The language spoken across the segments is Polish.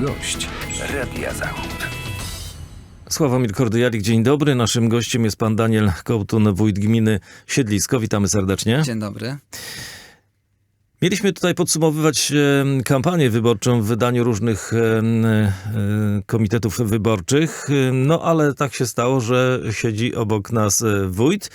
Gość Radia Zachód. Sławomir Kordyjalik, dzień dobry. Naszym gościem jest pan Daniel Kołtun, wójt gminy Siedlisko. Witamy serdecznie. Dzień dobry. Mieliśmy tutaj podsumowywać kampanię wyborczą w wydaniu różnych e, komitetów wyborczych, no ale tak się stało, że siedzi obok nas e, wójt.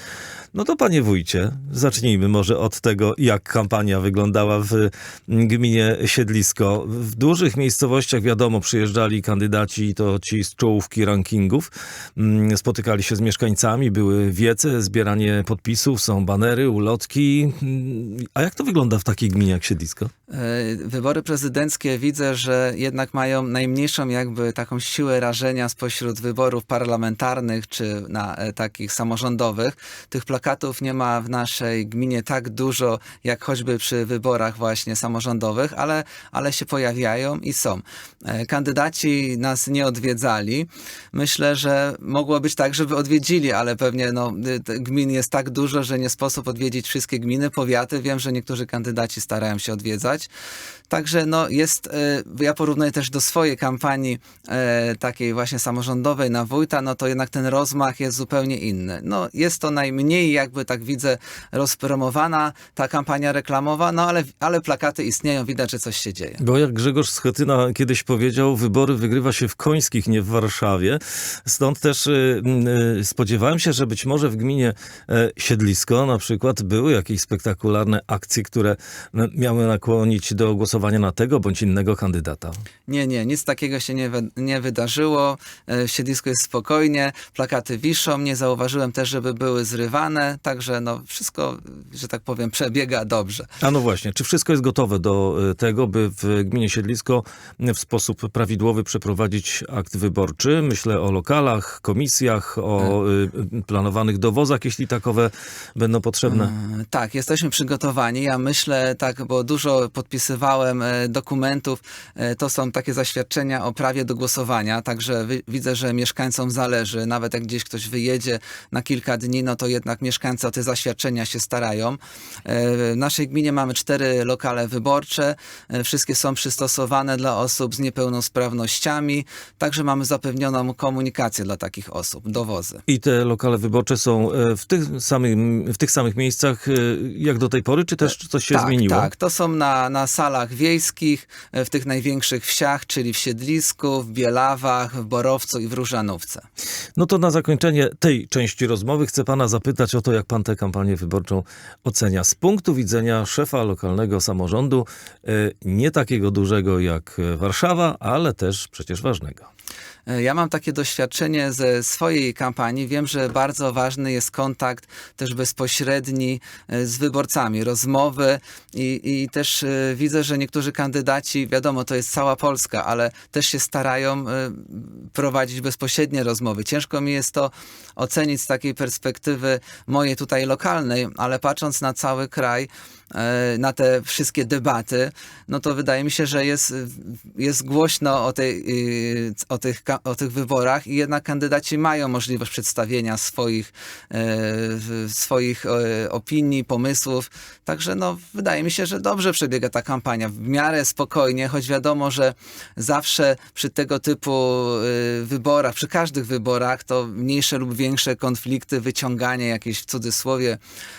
No to panie wójcie, zacznijmy może od tego, jak kampania wyglądała w gminie Siedlisko. W dużych miejscowościach, wiadomo, przyjeżdżali kandydaci i to ci z czołówki rankingów. Mm, Spotykali się z mieszkańcami, były wiece, zbieranie podpisów, są banery, ulotki. Mm, A jak to wygląda w takiej gminie jak Siedlisko? E, Wybory prezydenckie widzę, że jednak mają najmniejszą jakby taką siłę rażenia spośród wyborów parlamentarnych czy na e, takich samorządowych. Tych plakatów nie ma w naszej gminie tak dużo, jak choćby przy wyborach właśnie samorządowych, ale, ale się pojawiają i są. E, Kandydaci nas nie odwiedzali. Myślę, że mogło być tak, żeby odwiedzili, ale pewnie no, y, gmin jest tak dużo, że nie sposób odwiedzić wszystkie gminy, powiaty. Wiem, że niektórzy kandydaci starają się odwiedzać. Także no jest, e, ja porównuję też do swojej kampanii e, takiej właśnie samorządowej na wójta, no to jednak ten rozmach jest zupełnie inny. No jest to najmniej jakby tak widzę rozpromowana ta kampania reklamowa, no ale, ale plakaty istnieją, widać, że coś się dzieje. Bo jak Grzegorz Schetyna kiedyś powiedział, wybory wygrywa się w Końskich, nie w Warszawie. Stąd też y, y, spodziewałem się, że być może w gminie e, Siedlisko na przykład były jakieś spektakularne akcje, które miały nakłonić do głosowania na tego bądź innego kandydata. Nie, nie, nic takiego się nie, nie wydarzyło. E, Siedlisko jest spokojnie, plakaty wiszą, nie zauważyłem też, żeby były zrywane, także no wszystko, że tak powiem, przebiega dobrze. A no właśnie, czy wszystko jest gotowe do y, tego, by w gminie Siedlisko w sposób prawidłowy przeprowadzić akt wyborczy? Myślę o lokalach, komisjach, o y, planowanych dowozach, jeśli takowe będą potrzebne. E, Tak, jesteśmy przygotowani. Ja myślę tak, bo dużo podpisywałem e, dokumentów. E, To są takie zaświadczenia o prawie do głosowania, także wi- widzę, że mieszkańcom zależy. Nawet jak gdzieś ktoś wyjedzie na kilka dni, no to jednak mieszkańcy o te zaświadczenia się starają. E, W naszej gminie mamy cztery lokale wyborcze. E, Wszystkie są przystosowane dla osób z niepełnosprawnościami, także mamy zapewnioną komunikację dla takich osób, dowozy. I te lokale wyborcze są e, w tych, samym, w tych samych miejscach jak do tej pory, czy też coś się tak, zmieniło? Tak, to są na, na salach wiejskich, w tych największych wsiach, czyli w Siedlisku, w Bielawach, w Borowcu i w Różanówce. No to na zakończenie tej części rozmowy chcę pana zapytać o to, jak pan tę kampanię wyborczą ocenia. Z punktu widzenia szefa lokalnego samorządu, e, nie takiego dużego jak e, Warszawa, ale też przecież ważnego. E, Ja mam takie doświadczenie ze swojej kampanii. Wiem, że bardzo ważny jest kontakt też bezpośredni e, z wyborcami, rozmowy i, i też e, widzę, że niektórzy kandydaci, wiadomo, to jest cała Polska, ale też się starają prowadzić bezpośrednie rozmowy. Ciężko mi jest to ocenić z takiej perspektywy mojej tutaj lokalnej, ale patrząc na cały kraj, na te wszystkie debaty, no to wydaje mi się, że jest, jest głośno o, tej, y, o, tych, o tych wyborach i jednak kandydaci mają możliwość przedstawienia swoich, e, swoich e, opinii, pomysłów. Także no, wydaje mi się, że dobrze przebiega ta kampania. W miarę spokojnie, choć wiadomo, że zawsze przy tego typu wyborach, przy każdych wyborach, to mniejsze lub większe konflikty, wyciąganie jakieś w cudzysłowie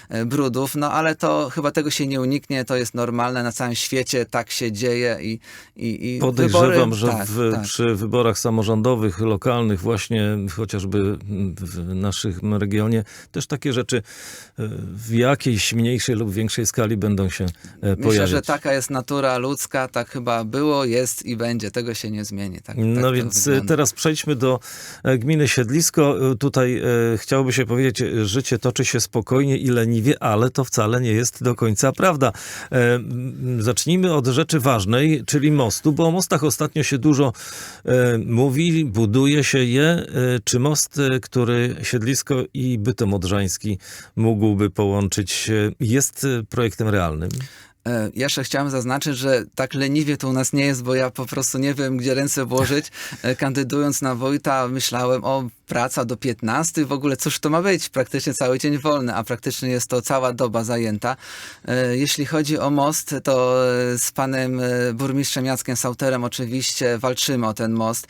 e, brudów, no ale to chyba tego się nie uniknie, to jest normalne na całym świecie, tak się dzieje i, i, i Podejrzewam, wybory, że tak, w, tak. przy wyborach samorządowych, lokalnych, właśnie chociażby w naszym regionie, też takie rzeczy e, w jakiejś mniejszej lub większej skali będą się e, Myślę, pojawiać. że taka jest natura ludzka, tak chyba było, jest i będzie. Tego się nie zmieni. Tak, tak No więc wygląda. e, teraz przejdźmy do gminy Siedlisko. Tutaj e, chciałoby się powiedzieć, życie toczy się spokojnie i leniwie, ale to wcale nie jest do końca prawda. E, Zacznijmy od rzeczy ważnej, czyli mostu, bo o mostach ostatnio się dużo e, mówi, buduje się je. E, Czy most, który Siedlisko i Bytom Odrzański mógłby połączyć, jest projektem realnym? E, Jeszcze chciałem zaznaczyć, że tak leniwie to u nas nie jest, bo ja po prostu nie wiem, gdzie ręce włożyć. E, Kandydując na wójta, myślałem o praca do 15, w ogóle cóż to ma być? Praktycznie cały dzień wolny, a praktycznie jest to cała doba zajęta. E, Jeśli chodzi o most, to z panem burmistrzem Jackiem Sauterem oczywiście walczymy o ten most.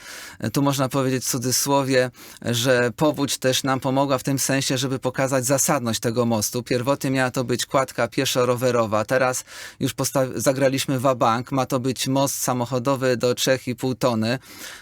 Tu można powiedzieć w cudzysłowie, że powódź też nam pomogła w tym sensie, żeby pokazać zasadność tego mostu. Pierwotnie miała to być kładka pieszo-rowerowa, teraz już zagraliśmy wabank, ma to być most samochodowy do 3,5 tony,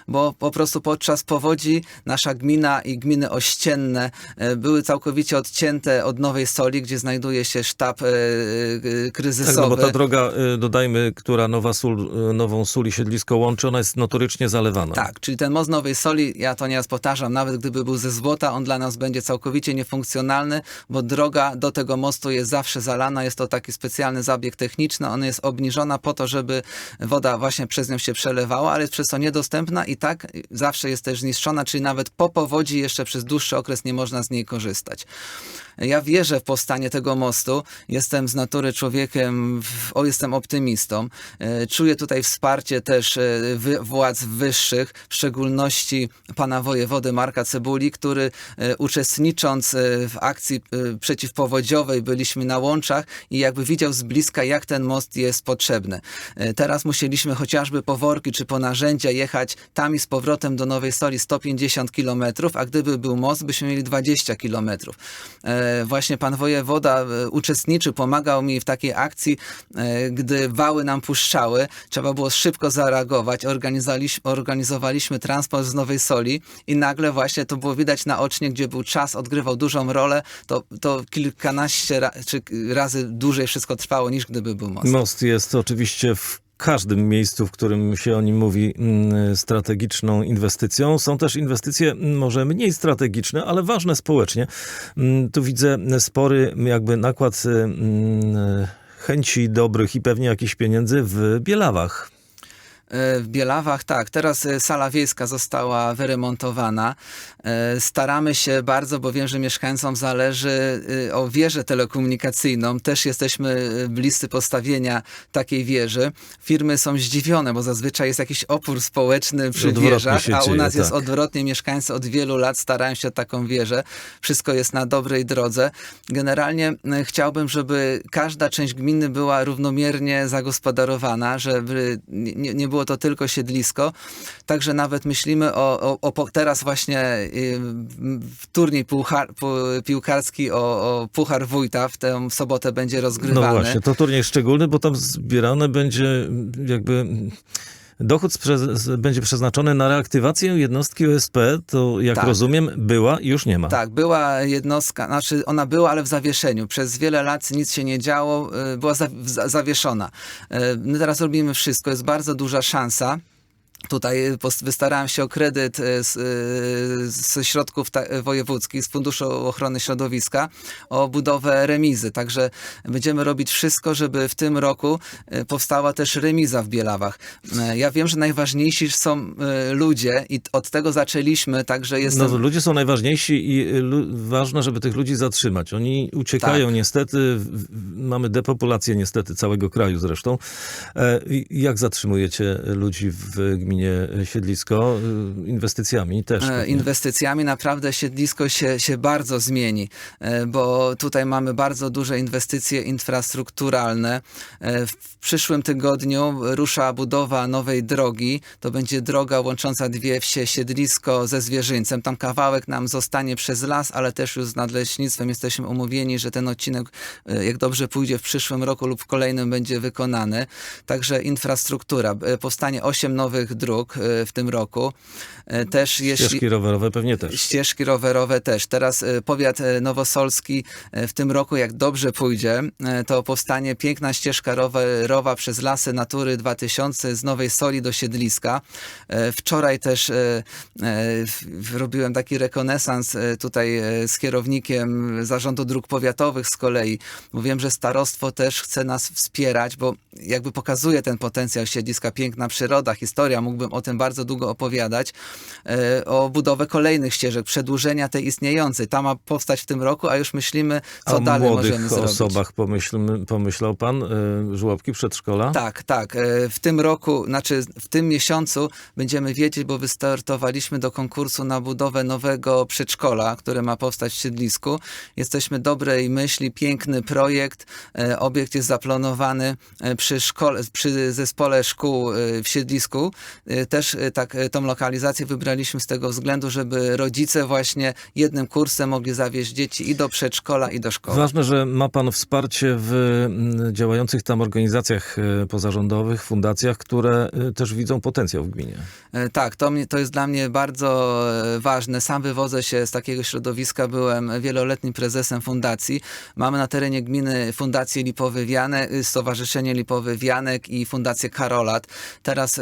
bo po prostu podczas powodzi nasza gmina i gminy ościenne e, były całkowicie odcięte od Nowej Soli, gdzie znajduje się sztab e, e, kryzysowy. Tak, no bo ta droga, dodajmy, która Nowa Sól, Nową Sól i Siedlisko łączy, ona jest notorycznie zalewana. Tak, czyli ten most Nowej Soli, ja to nieraz powtarzam, nawet gdyby był ze złota, on dla nas będzie całkowicie niefunkcjonalny, bo droga do tego mostu jest zawsze zalana, jest to taki specjalny zabieg techniczny, ona jest obniżona po to, żeby woda właśnie przez nią się przelewała, ale jest przez to niedostępna i tak zawsze jest też zniszczona, czyli nawet po powodzi jeszcze przez dłuższy okres nie można z niej korzystać. Ja wierzę w powstanie tego mostu. Jestem z natury człowiekiem, o, jestem optymistą. E, Czuję tutaj wsparcie też e, władz wyższych, w szczególności pana wojewody Marka Cebuli, który e, uczestnicząc w akcji przeciwpowodziowej byliśmy na łączach i jakby widział z bliska, jak ten most jest potrzebny. Teraz musieliśmy chociażby po worki czy po narzędzia jechać tam i z powrotem do Nowej Soli 150 kilometrów, a gdyby był most, byśmy mieli 20 kilometrów. Właśnie pan wojewoda e, uczestniczył, pomagał mi w takiej akcji, e, gdy wały nam puszczały. Trzeba było szybko zareagować. Organizowaliśmy, organizowaliśmy transport z Nowej Soli i nagle właśnie to było widać naocznie, gdzie był czas, odgrywał dużą rolę. To, to kilkanaście ra, czy razy dłużej wszystko trwało niż gdyby był most. Most jest oczywiście w każdym miejscu, w którym się o nim mówi, mm, strategiczną inwestycją. Są też inwestycje mm, może mniej strategiczne, ale ważne społecznie. Mm, Tu widzę spory jakby nakład y, chęci dobrych i pewnie jakichś pieniędzy w Bielawach. E, W Bielawach, tak. Teraz e, sala wiejska została wyremontowana. E, Staramy się bardzo, bo wiem, że mieszkańcom zależy o wieżę telekomunikacyjną. Też jesteśmy bliscy postawienia takiej wieży. Firmy są zdziwione, bo zazwyczaj jest jakiś opór społeczny przy Odwrotnie wieżach, a u dzieje, nas jest tak. odwrotnie. Mieszkańcy od wielu lat starają się o taką wieżę. Wszystko jest na dobrej drodze. Generalnie chciałbym, żeby każda część gminy była równomiernie zagospodarowana, żeby nie, nie- nie to tylko siedlisko. Także nawet myślimy o, o, o teraz właśnie y, turniej piłkarski o, o Puchar Wójta w tę sobotę będzie No rozgrywany. właśnie, to turniej szczególny, bo tam zbierane będzie jakby... Dochód sprze- będzie przeznaczony na reaktywację jednostki OSP, to jak Tak. rozumiem była już nie ma. Tak, była jednostka, znaczy ona była, ale w zawieszeniu. Przez wiele lat nic się nie działo, y, była za, za, zawieszona. Y, My teraz robimy wszystko, jest bardzo duża szansa. Tutaj y, wystarałem się o kredyt y, y, ze środków wojewódzkich, z Funduszu Ochrony Środowiska, o budowę remizy. Także będziemy robić wszystko, żeby w tym roku powstała też remiza w Bielawach. Ja wiem, że najważniejsi są ludzie i od tego zaczęliśmy, także jestem... No, ludzie są najważniejsi i ważne, żeby tych ludzi zatrzymać. Oni uciekają Tak. niestety, mamy depopulację niestety całego kraju zresztą. E, Jak zatrzymujecie ludzi w gminie Siedlisko? Y, Inwestycjami też. E, pewnie. inwestycjami naprawdę siedlisko się, się bardzo zmieni, e, bo tutaj mamy bardzo duże inwestycje infrastrukturalne. E, W przyszłym tygodniu rusza budowa nowej drogi. To będzie droga łącząca dwie wsie Siedlisko ze Zwierzyńcem. Tam kawałek nam zostanie przez las, ale też już z nadleśnictwem jesteśmy umówieni, że ten odcinek, e, jak dobrze pójdzie w przyszłym roku lub w kolejnym, będzie wykonany. Także infrastruktura. E, Powstanie osiem nowych dróg e, w tym roku. E, Też jeśli... Ścieżki rowerowe pewnie też. Ścieżki rowerowe też. Teraz e, powiat nowosolski w tym roku, jak dobrze pójdzie, to powstanie piękna ścieżka rowerowa przez Lasy Natury 2000 z Nowej Soli do Siedliska. Wczoraj też robiłem taki rekonesans tutaj z kierownikiem Zarządu Dróg Powiatowych z kolei, bo wiem, że starostwo też chce nas wspierać, bo jakby pokazuje ten potencjał siedliska, piękna przyroda, historia mógłbym o tym bardzo długo opowiadać, e, o budowę kolejnych ścieżek, przedłużenia tej istniejącej. Ta ma powstać w tym roku, a już myślimy, co o dalej możemy zrobić. osobach pomyśl, pomyślał pan? Y, żłobki, przedszkola? Tak, tak. E, W tym roku, znaczy w tym miesiącu będziemy wiedzieć, bo wystartowaliśmy do konkursu na budowę nowego przedszkola, które ma powstać w Siedlisku. Jesteśmy dobrej myśli, piękny projekt. E, Obiekt jest zaplanowany e, przy, szkole, przy zespole szkół e, w Siedlisku. E, Też e, tak e, tą lokalizację wybraliśmy z tego względu, żeby rodzice właśnie jednym kursem mogli zawieźć dzieci i do przedszkola, i do szkoły. Ważne, że ma pan wsparcie w mm, działających tam organizacjach y, pozarządowych, fundacjach, które y, też widzą potencjał w gminie. Tak, to, to jest dla mnie bardzo ważne. Sam wywodzę się z takiego środowiska, byłem wieloletnim prezesem fundacji. Mamy na terenie gminy Fundację Lipowy Wianek, y, Stowarzyszenie Lipowy Wianek i Fundację Karolat. Teraz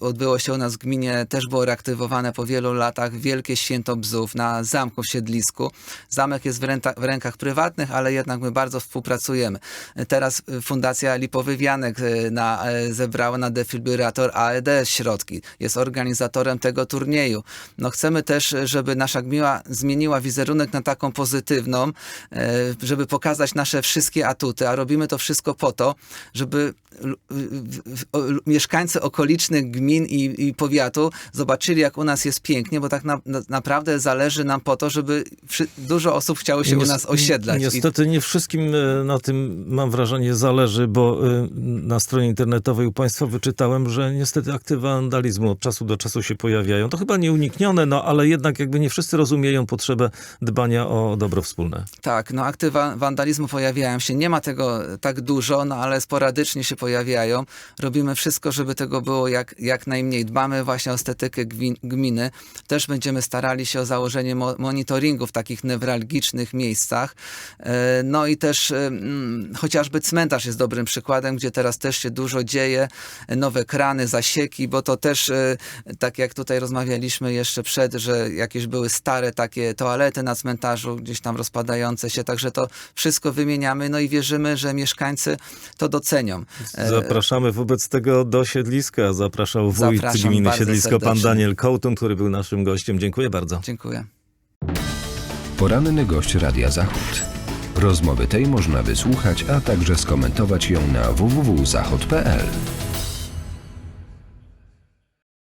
odbyło się u nas w gminie, też było reaktywowane po wielu latach Wielkie Święto Bzów na Zamku w Siedlisku. Zamek jest w, w rękach prywatnych, ale jednak my bardzo współpracujemy. Teraz e, Fundacja Lipowy Wianek e, na, e, zebrała na defibrylator AED środki. Jest organizatorem tego turnieju. No chcemy też, żeby nasza gmina zmieniła wizerunek na taką pozytywną, żeby pokazać nasze wszystkie atuty, a robimy to wszystko po to, żeby mieszkańcy okolicznych gmin i, i powiatu zobaczyli, jak u nas jest pięknie, bo tak na, na, naprawdę zależy nam po to, żeby wszy- dużo osób chciało się u nas osiedlać. Niestety nie wszystkim e, na tym, mam wrażenie, zależy, bo e, na stronie internetowej u państwa wyczytałem, że niestety akty wandalizmu od czasu do czasu się pojawiają. To chyba nieuniknione, no ale jednak jakby nie wszyscy rozumieją potrzebę dbania o dobro wspólne. Tak, no akty wa- wandalizmu pojawiają się. Nie ma tego tak dużo, no ale sporadycznie się pojawiają. Robimy wszystko, żeby tego było jak, jak najmniej. Dbamy właśnie o estetykę gminy. Też będziemy starali się o założenie mo- monitoringu w takich newralgicznych miejscach. E, No i też e, chociażby cmentarz jest dobrym przykładem, gdzie teraz też się dużo dzieje. Nowe krany, zasieki, bo to też, e, tak jak tutaj rozmawialiśmy jeszcze przed, że jakieś były stare takie toalety na cmentarzu, gdzieś tam rozpadające się, także to wszystko wymieniamy, no i wierzymy, że mieszkańcy to docenią. Zapraszamy wobec tego do siedliska. Zapraszał wójt Zapraszam gminy Siedlisko, pan serdecznie. Daniel Kołtun, który był naszym gościem. Dziękuję bardzo. Dziękuję. Poranny gość Radia Zachód. Rozmowy tej można wysłuchać, a także skomentować ją na www.zachod.pl.